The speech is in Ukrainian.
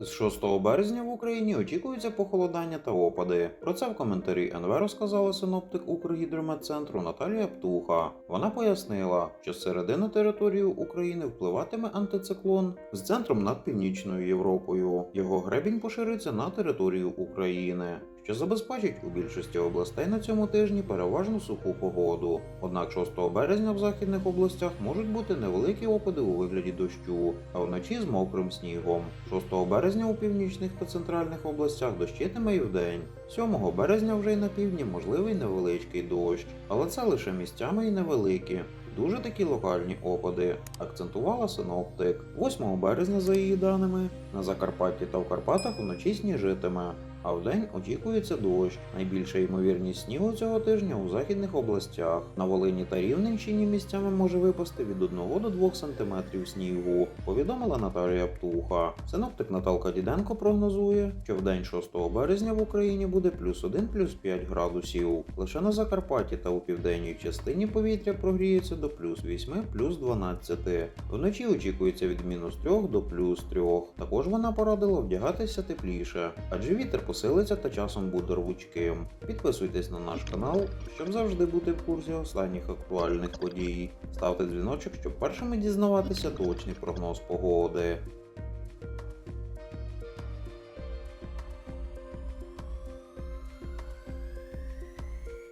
З 6 березня в Україні очікується похолодання та опади. Про це в коментарі НВ розказала синоптик Укргідрометцентру Наталія Птуха. Вона пояснила, що з середини території України впливатиме антициклон з центром над північною Європою. Його гребінь пошириться на територію України. Що забезпечить у більшості областей на цьому тижні переважно суху погоду. Однак 6 березня в західних областях можуть бути невеликі опади у вигляді дощу, а вночі з мокрим снігом. 6 березня у північних та центральних областях дощитиме і вдень. 7 березня вже й на півдні можливий невеличкий дощ, але це лише місцями і невеликі. Дуже такі локальні опади, акцентувала синоптик. 8 березня, за її даними, на Закарпатті та в Карпатах вночі сніжитиме, а вдень очікується дощ. Найбільша ймовірність снігу цього тижня у західних областях. На Волині та Рівненщині місцями може випасти від 1 до 2 см снігу, повідомила Наталія Птуха. Синоптик Наталка Діденко прогнозує, що в день 6 березня в Україні буде плюс 1 плюс 5 градусів. Лише на Закарпатті та у південній частині повітря прогріється до плюс 8 плюс 12. Вночі очікується від мінус 3 до плюс 3. Також вона порадила вдягатися тепліше, адже вітер посилиться та часом буде рвучким. Підписуйтесь на наш канал, щоб завжди бути в курсі останніх актуальних подій. Ставте дзвіночок, щоб першими дізнаватися точний прогноз погоди.